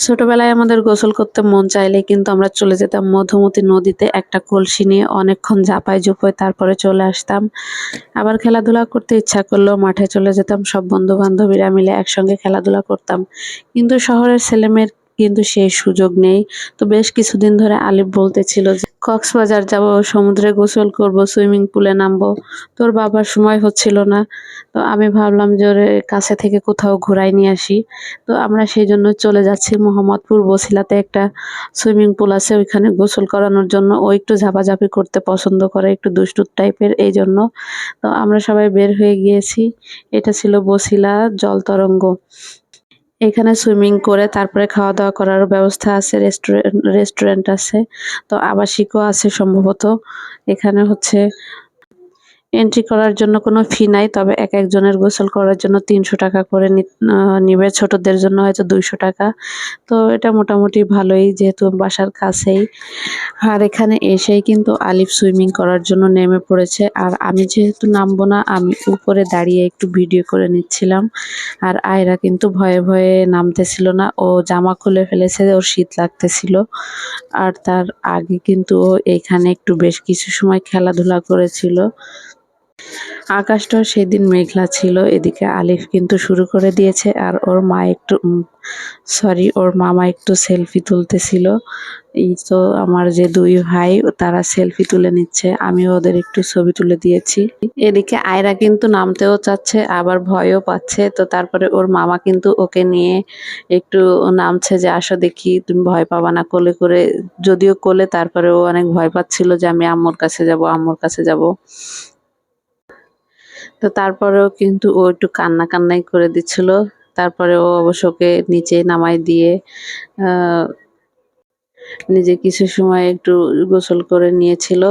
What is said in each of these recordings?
ছোটবেলায় আমাদের গোসল করতে মন চাইলে কিন্তু আমরা চলে যেতাম মধুমতি নদীতে একটা কলসি নিয়ে অনেকক্ষণ ঝাঁপাই ঝুপোয় তারপরে চলে আসতাম। আবার খেলাধুলা করতে ইচ্ছা করলেও মাঠে চলে যেতাম, সব বন্ধু বান্ধবীরা মিলে একসঙ্গে খেলাধুলা করতাম। কিন্তু শহরের ছেলেমেয়ের কিন্তু সেই সুযোগ নেই। তো বেশ কিছুদিন ধরে আলিফ বলতেছিল যে কক্সবাজার যাব, সমুদ্রে গোসল করব, সুইমিং পুলে নামবো। তোর বাবার সময় হচ্ছিল না, তো আমি ভাবলাম যে ওরে কাছে থেকে কোথাও ঘোরাই নিয়ে আসি। তো আমরা সেই জন্য চলে যাচ্ছি মোহাম্মদপুর বসিলাতে একটা সুইমিং পুল আছে, ওইখানে গোসল করানোর জন্য। ও একটু ঝাপাঝাপি করতে পছন্দ করে, একটু দুষ্টু টাইপের এই জন্য। তো আমরা সবাই বের হয়ে গিয়েছি। এটা ছিল বসিলা জল তরঙ্গ এখানে সুইমিং করে তারপরে খাওয়া দাওয়া করারও ব্যবস্থা আছে রেস্টুরেন্ট রেস্টুরেন্ট আছে, তো আবাসিকও আছে সম্ভবত। এখানে হচ্ছে এন্ট্রি করার জন্য কোনো ফি নাই, তবে এক একজনের গোসল করার জন্য তিনশো টাকা করে নিবে। ছোটদের জন্য হয়তো দুইশো টাকা। তো এটা মোটামুটি ভালোই, যেহেতু বাসার কাছেই। আর এখানে এসেই কিন্তু আলিফ সুইমিং করার জন্য নেমে পড়েছে। আর আমি যেহেতু নামবো না, আমি উপরে দাঁড়িয়ে একটু ভিডিও করে নিচ্ছিলাম। আর আয়রা কিন্তু ভয়ে ভয়ে নামতেছিল না। ও জামা খুলে ফেলেছে, ওর শীত লাগতেছিল। আর তার আগে কিন্তু ও এখানে একটু বেশ কিছু সময় খেলাধুলা করেছিল। আকাশটাও সেদিন মেঘলা ছিল, এদিকে আলিফ কিন্তু শুরু করে দিয়েছে আর ওর মা একটু সরি ওর মামা একটু সেলফি তুলতেছিল। এই তো আমার যে দুই ভাই, তারা সেলফি তুলে নিচ্ছে, আমি ওদের একটু ছবি তুলে দিয়েছি। এদিকে আয়রা কিন্তু নামতেও চাচ্ছে, আবার ভয়ও পাচ্ছে, তো তারপরে ওর মামা কিন্তু ওকে নিয়ে একটু নামছে যে, আসো দেখি, তুমি ভয় পাবা না কোলে করে। যদিও কোলে তারপরে ও অনেক ভয় পাচ্ছিল যে, আমি আম্মুর কাছে যাব, আম্মুর কাছে যাব। তো তারপরেও কিন্তু ও একটু কান্না কান্নাই করে দিচ্ছিল। তারপরে ও অবশ্য ওকে নিচে নামাই দিয়ে নিজে কিছু সময় একটু গোসল করে নিয়েছিল।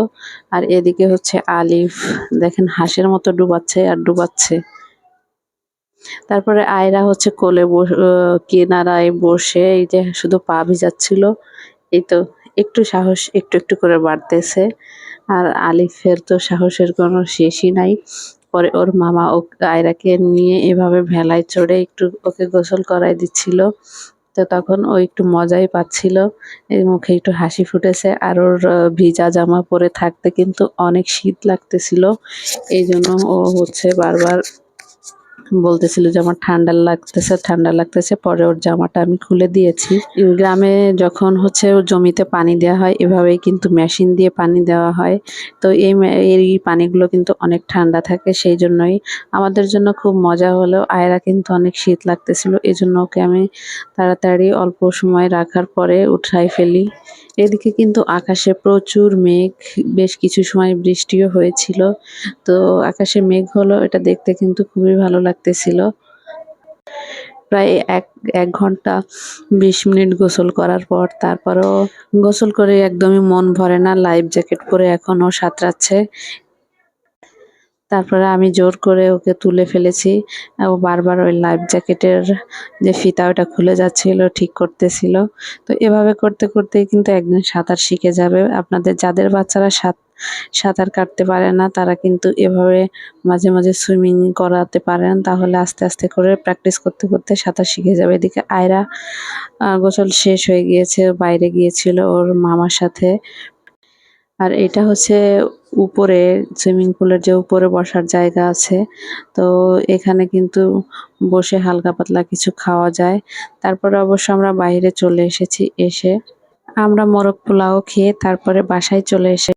আর এদিকে হচ্ছে আলিফ, দেখেন হাঁসের মতো ডুবাচ্ছে আর ডুবাচ্ছে। তারপরে আয়রা হচ্ছে কোলে কিনারায় বসে এই যে শুধু পা ভিজাচ্ছিল। এই তো একটু সাহস একটু একটু করে বাড়তেছে। আর আলিফের তো সাহসের কোনো শেষই নাই। পরে ওর মামা ও আয়রাকে নিয়ে এভাবে ভেলায় চড়ে একটু ওকে গোসল করাই দিচ্ছিল। তো তখন ও একটু মজাই পাচ্ছিল। মুখে একটু হাসি ফুটেছে আর ওর ভিজা জামা পরে থাকতে কিন্তু অনেক শীত লাগতেছিল। এই জন্য ও হচ্ছে বারবার বলতেছিল যে আমার ঠান্ডা লাগতেছে ঠান্ডা লাগতেছে। পরে ওর জামাটা আমি খুলে দিয়েছি। গ্রামে যখন হচ্ছে ওর জমিতে পানি দেওয়া হয়, এভাবেই কিন্তু মেশিন দিয়ে পানি দেওয়া হয়। তো এই এই পানিগুলো কিন্তু অনেক ঠান্ডা থাকে, সেই জন্যই আমাদের জন্য খুব মজা হলেও আয়রা কিন্তু অনেক শীত লাগতেছিল। এই জন্য ওকে আমি তাড়াতাড়ি অল্প সময় রাখার পরে উঠাই ফেলি। এদিকে কিন্তু আকাশে প্রচুর মেঘ, বেশ কিছু সময় বৃষ্টিও হয়েছিল। তো আকাশে মেঘ হলো, এটা দেখতে কিন্তু খুবই ভালো লাগতেছিল। প্রায় এক এক ঘণ্টা বিশ মিনিট গোসল করার পর তারপরও গোসল করে একদমই মন ভরে না, লাইফ জ্যাকেট পরে এখনও সাঁতরাচ্ছে। তারপরে আমি জোর করে ওকে তুলে ফেলেছি ও বারবার ওই লাইফ জ্যাকেটের যে ফিতা ওটা খুলে যাচ্ছিল, ঠিক করতেছিল। তো এভাবে করতে করতে কিন্তু একদিন সাঁতার শিখে যাবে। আপনাদের, যাদের বাচ্চারা সাঁত সাঁতার কাটতে পারে না, তারা কিন্তু এভাবে মাঝে মাঝে সুইমিং করাতে পারেন তাহলে আস্তে আস্তে করে প্র্যাকটিস করতে করতে সাঁতার শিখে যাবে। এদিকে আয়রা গোসল শেষ হয়ে গিয়েছে, বাইরে গিয়েছিল ওর মামার সাথে। আর এটা হচ্ছে উপরে সুইমিং পুলের যে উপরে বসার জায়গা আছে, তো এখানে কিন্তু বসে হালকা পাতলা কিছু খাওয়া যায়। তারপরে অবশ্য আমরা বাইরে চলে এসেছি, এসে আমরা মোরগ পোলাও খেয়ে তারপরে বাসায় চলে এসে